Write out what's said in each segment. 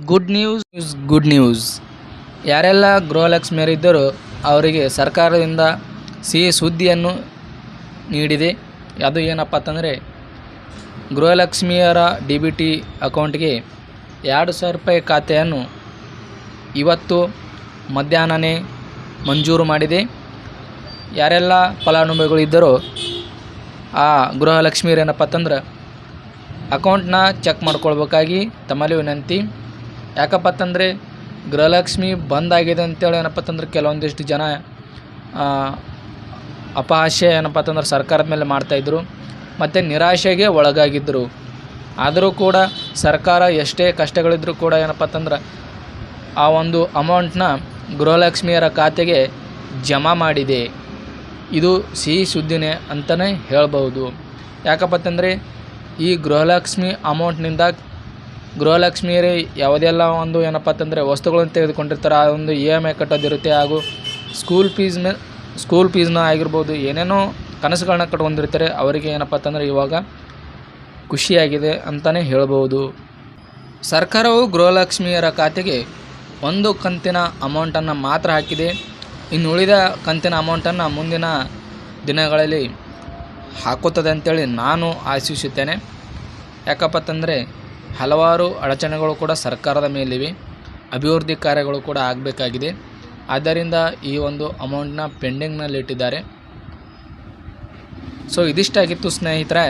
Good news good news ಯಾರೆಲ್ಲ ಗೃಹಲಕ್ಷ್ಮಿಯರಿದ್ದರೂ ಅವರಿಗೆ ಸರ್ಕಾರದಿಂದ ಸಿಹಿ ಸುದ್ದಿಯನ್ನು ನೀಡಿದೆ. ಅದು ಏನಪ್ಪ ಅಂತಂದರೆ, ಗೃಹಲಕ್ಷ್ಮಿಯರ ಡಿ ಬಿ ಟಿ ಅಕೌಂಟ್ಗೆ ಎರಡು ಸಾವಿರ ರೂಪಾಯಿ ಖಾತೆಯನ್ನು ಇವತ್ತು ಮಧ್ಯಾಹ್ನನೇ ಮಂಜೂರು ಮಾಡಿದೆ. ಯಾರೆಲ್ಲ ಫಲಾನುಭವಿಗಳಿದ್ದರೋ ಆ ಗೃಹಲಕ್ಷ್ಮಿಯರು ಏನಪ್ಪ ಅಂತಂದ್ರೆ, ಅಕೌಂಟ್ನ ಚೆಕ್ ಮಾಡ್ಕೊಳ್ಬೇಕಾಗಿ ತಮ್ಮಲ್ಲಿ ವಿನಂತಿ ಯಾಕಪ್ಪ ಅಂತಂದರೆ ಗೃಹಲಕ್ಷ್ಮಿ ಬಂದಾಗಿದೆ ಅಂತೇಳಿ ಏನಪ್ಪ ಅಂತಂದ್ರೆ ಕೆಲವೊಂದಿಷ್ಟು ಜನ ಅಪಹಾಸ್ಯ ಏನಪ್ಪ ಅಂತಂದ್ರೆ ಸರ್ಕಾರದ ಮೇಲೆ ಮಾಡ್ತಾಯಿದ್ರು ಮತ್ತು ನಿರಾಶೆಗೆ ಒಳಗಾಗಿದ್ದರು ಆದರೂ ಕೂಡ ಸರ್ಕಾರ ಎಷ್ಟೇ ಕಷ್ಟಗಳಿದ್ದರೂ ಕೂಡ ಏನಪ್ಪ ಅಂತಂದ್ರೆ ಆ ಒಂದು ಅಮೌಂಟ್ನ ಗೃಹಲಕ್ಷ್ಮಿಯರ ಖಾತೆಗೆ ಜಮಾ ಮಾಡಿದೆ. ಇದು ಸಿಹಿ ಸುದ್ದಿನೇ ಅಂತಲೇ ಹೇಳ್ಬೋದು ಯಾಕಪ್ಪ ಅಂತಂದರೆ ಈ ಗೃಹಲಕ್ಷ್ಮಿ ಅಮೌಂಟ್ನಿಂದ ಗೃಹಲಕ್ಷ್ಮಿಯರೇ ಯಾವುದೆಲ್ಲ ಒಂದು ಏನಪ್ಪ ಅಂತಂದರೆ ವಸ್ತುಗಳನ್ನು ತೆಗೆದುಕೊಂಡಿರ್ತಾರೆ ಆ ಒಂದು ಇ ಎಂ ಐ ಕಟ್ಟೋದಿರುತ್ತೆ ಹಾಗೂ ಸ್ಕೂಲ್ ಫೀಸ್ನ ಸ್ಕೂಲ್ ಫೀಸ್ನ ಆಗಿರ್ಬೋದು, ಏನೇನೋ ಕನಸುಗಳನ್ನ ಕಟ್ಕೊಂಡಿರ್ತಾರೆ, ಅವರಿಗೆ ಏನಪ್ಪ ಅಂತಂದರೆ ಇವಾಗ ಖುಷಿಯಾಗಿದೆ ಅಂತಲೇ ಹೇಳ್ಬೋದು. ಸರ್ಕಾರವು ಗೃಹಲಕ್ಷ್ಮಿಯರ ಖಾತೆಗೆ ಒಂದು ಕಂತಿನ ಅಮೌಂಟನ್ನು ಮಾತ್ರ ಹಾಕಿದೆ. ಇನ್ನು ಉಳಿದ ಕಂತಿನ ಅಮೌಂಟನ್ನು ಮುಂದಿನ ದಿನಗಳಲ್ಲಿ ಹಾಕುತ್ತದೆ ಅಂತೇಳಿ ನಾನು ಆಶಿಸುತ್ತೇನೆ. ಯಾಕಪ್ಪ ಅಂತಂದರೆ ಹಲವಾರು ಅಡಚಣೆಗಳು ಕೂಡ ಸರ್ಕಾರದ ಮೇಲಿವೆ. ಅಭಿವೃದ್ಧಿ ಕಾರ್ಯಗಳು ಕೂಡ ಆಗಬೇಕಾಗಿದೆ. ಆದ್ದರಿಂದ ಈ ಒಂದು ಅಮೌಂಟ್ನ ಪೆಂಡಿಂಗ್ನಲ್ಲಿಟ್ಟಿದ್ದಾರೆ ಸೊ ಇದಿಷ್ಟಾಗಿತ್ತು ಸ್ನೇಹಿತರೆ.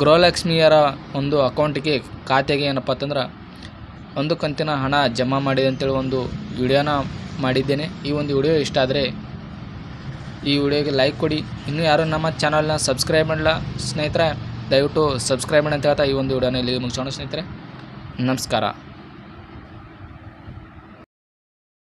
ಗೃಹಲಕ್ಷ್ಮಿಯರ ಒಂದು ಅಕೌಂಟಿಗೆ ಖಾತೆಗೆ ಏನಪ್ಪ ಅಂತಂದ್ರೆ, ಒಂದು ಕಂತಿನ ಹಣ ಜಮಾ ಮಾಡಿದೆ ಅಂತೇಳಿ ಒಂದು ವಿಡಿಯೋನ ಮಾಡಿದ್ದೇನೆ. ಈ ಒಂದು ವಿಡಿಯೋ ಇಷ್ಟ ಆದರೆ ಈ ವಿಡಿಯೋಗೆ ಲೈಕ್ ಕೊಡಿ. ಇನ್ನೂ ಯಾರು ನಮ್ಮ ಚಾನಲ್ನ ಸಬ್ಸ್ಕ್ರೈಬ್ ಮಾಡಲ್ಲ ಸ್ನೇಹಿತರೆ ದಯವಿಟ್ಟು ಸಬ್ಸ್ಕ್ರೈಬ್ ಮಾಡಿ ಅಂತ ಹೇಳ್ತಾ ಈ ಒಂದು ವಿಡಿಯೋನ ಇಲ್ಲಿ ಮುಗಿಸೋಣ ಸ್ನೇಹಿತರೆ. ನಮಸ್ಕಾರ.